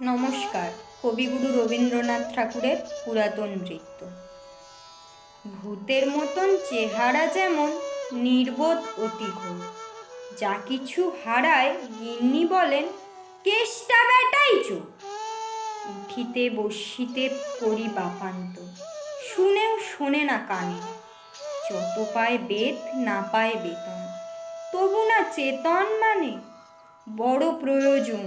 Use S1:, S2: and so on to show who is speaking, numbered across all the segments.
S1: নমস্কার, কবিগুরু রবীন্দ্রনাথ ঠাকুরের পুরাতন নৃত্য। ভূতের মতন চেহারা যেমন নির্বোধ অতি ঘোর যা কিছু হারায় গিন্নি বলেন, কেষ্টা বেটাই চোর। উঠিতে বসিতে করি বাপান্ত, শুনেও শোনে না কানে। যত পায় বেদ, না পায় বেতন তবু না চেতন মানে বড় প্রয়োজন।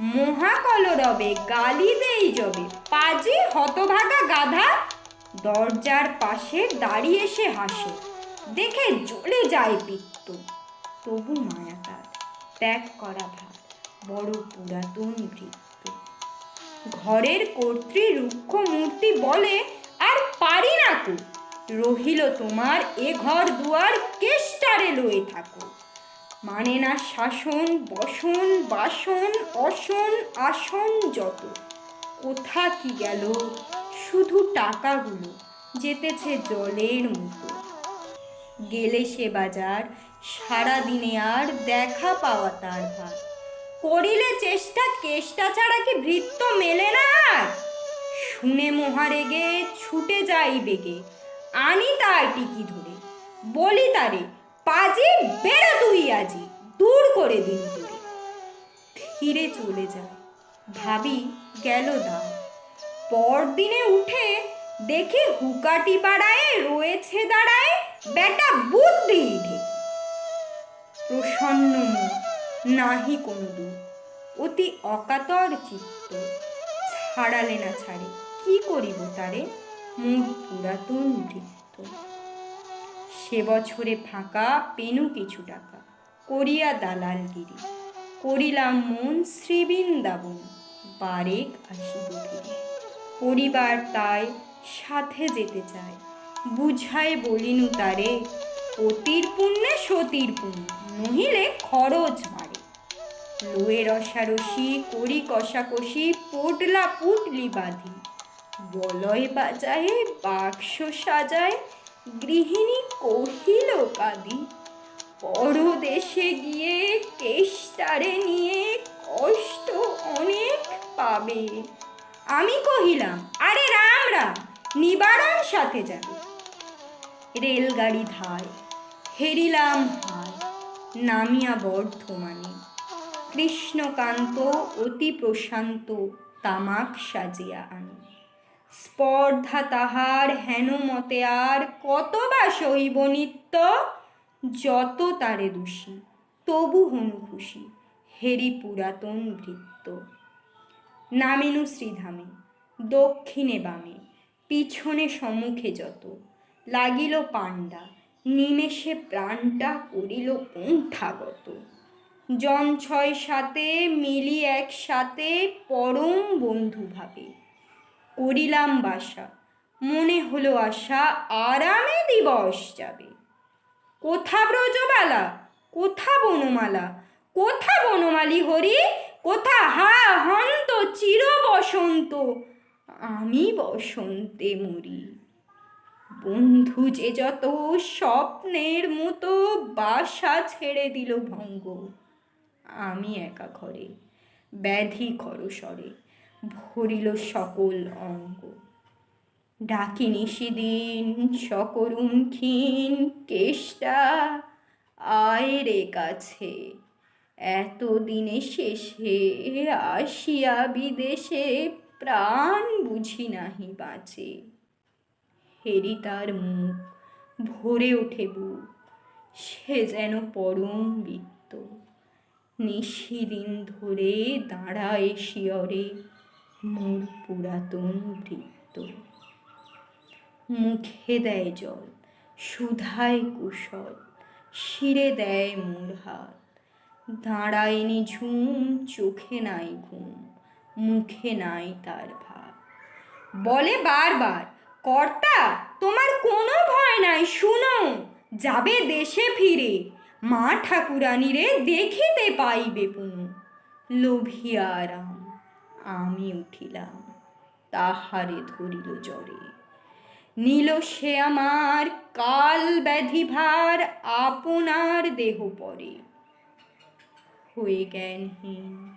S1: মহাকলরবে গালি দেই জবে পাজি হতভাগা গাধা দরজার পাশে দাঁড়িয়ে সে হাসে। দেখে জ্বলে যায় পিত্ত। তবু মায়া তার, ত্যাগ করা ভার, বড় পুরাতন বৃত্ত ঘরের কর্ত্রী রুক্ষ মূর্তি বলে, আর পারি না কো। রহিল তোমার এ ঘর দুয়ার কেষ্টারে লয়ে থাকো। মানে না শাসন, বসন, বাসন, অসন, আসন যত। কোথা কি গেল? শুধু টাকাগুলো যেতেছে জলের মতো। গেলে সে বাজার সারা দিনে আর দেখা পাওয়া তার ভার। করিলে চেষ্টা, কেষ্টা ছাড়া কি ভৃত্য মেলে না আর? শুনে মহারেগে, ছুটে যাই বেগে। আনি তার টিকি ধরে। বলি তারে পাজি বেরো তুই আজি, দূর করে দিন তোরে ধীরে চলে যায় ভাবি গেল দাম। পরদিনে উঠে দেখি হুকাটি পাড়ায় রয়েছে দাঁড়ায় বেটা বুদ্ধি প্রসন্ন মুখ নাহি কোনো দূর অতি অকাতর চিত্ত। ছাড়ালে না ছাড়ে, কি করিব তারে? মোর পুরাতন নৃত্য সে বছরে ফাঁকা পেনু কিছু টাকা। করিয়া দালালগিরি, করিলাম মন শ্রীবৃন্দাবন, বারেক আসিব ফিরে পরিবার তাই সাথে যেতে চায়। বুঝায় বলিনু তারে পতির পুণ্যে সতীর পুণ্য, নহিলে খরচ মারে লোয়ে রসারসি করি কষাকষি, পোটলা পুটলি বাঁধি। বলয় বাজায়ে, বাক্স সাজায় গৃহিণী কহিল কাঁদি পরদেশে গিয়ে কেষ্টারে নিয়ে কষ্ট অনেক পাবে। আমি কহিলাম, আরে রাম রাম, নিবারণ সাথে যাবে। রেলগাড়ি ধায় হেরিলাম হায় নামিয়া বর্ধমানে। কৃষ্ণকান্ত অতি প্রশান্ত, তামাক সাজিয়া আনে। স্পর্ধা তাহার হেন মতে আর কত বা সইব নিত্য? যত তারে দোষী, তবু হনু খুশি, হেরি পুরাতন ভৃত্য নামেনু শ্রীধামে, দক্ষিণে বামে, পিছনে সম্মুখে যত। লাগিল পাণ্ডা, নিমেষে প্রাণটা করিল পন্থাগত জন ছয় সাথে মিলি একসাথে পরম বন্ধু ভাবে করিলাম বাসা। মনে হলো আশা আরামে দিবস যাবে। কোথা ব্রজবালা কোথা বনমালা? কোথা বনমালী হরি? কোথা? হা, হন্ত, চির বসন্ত। আমি বসন্তে মরি। বন্ধু যে যত স্বপ্নের মতো বাসা ছেড়ে দিল ভঙ্গ। আমি একা ঘরে, ব্যাধি খরস্বরে ভরিল সকল অঙ্গ। ডাকি নিশিদিন সকরুণ ক্ষীণ কেষ্টা, আয় রে কাছে এত দিনে শেষে আসিয়া বিদেশে প্রাণ বুঝি নাহি বাঁচে হেরি তার মুখ ভরে ওঠে বুক, সে যেন পরম বৃত্ত। নিশিদিন ধরে দাঁড়ায় শিয়রে মোর পুরাতন বৃত্ত। মুখে দেয় জল, সুধায় কুশল, শিরে দেয় মোর হাত। দাঁড়ায়নি ঝুম, চোখে নাই ঘুম, মুখে নাই তার ভাব বলে বারবার, কর্তা, তোমার কোনো ভয় নাই, শুনো, যাবে দেশে ফিরে, মা ঠাকুরানীরে দেখিতে পাইবে পুনঃ, লোভিয়া রাম। আমি উঠিলাম, তাহারে ধরিল জ্বরে। নীল সে আমার কাল ব্যাধি ভার আপনার দেহ পরে। হয়ে জ্ঞানহীন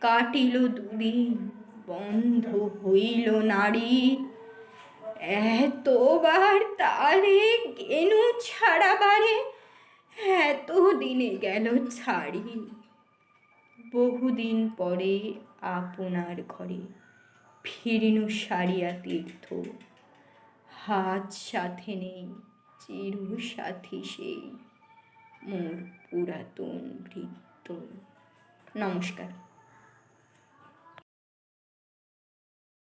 S1: কাটিল দুদিন, বন্ধ হইল নারী এতবার তারে গেনু ছাড়াবারে এত দিনে গেল ছাড়ি। বহুদিন পরে আপনার ঘরে ফিরিনু সারিয়া তীর্থ। হাত সাথে নেই, চিরু সাথী সেই, মোর পুরাতন বৃত্ত। নমস্কার।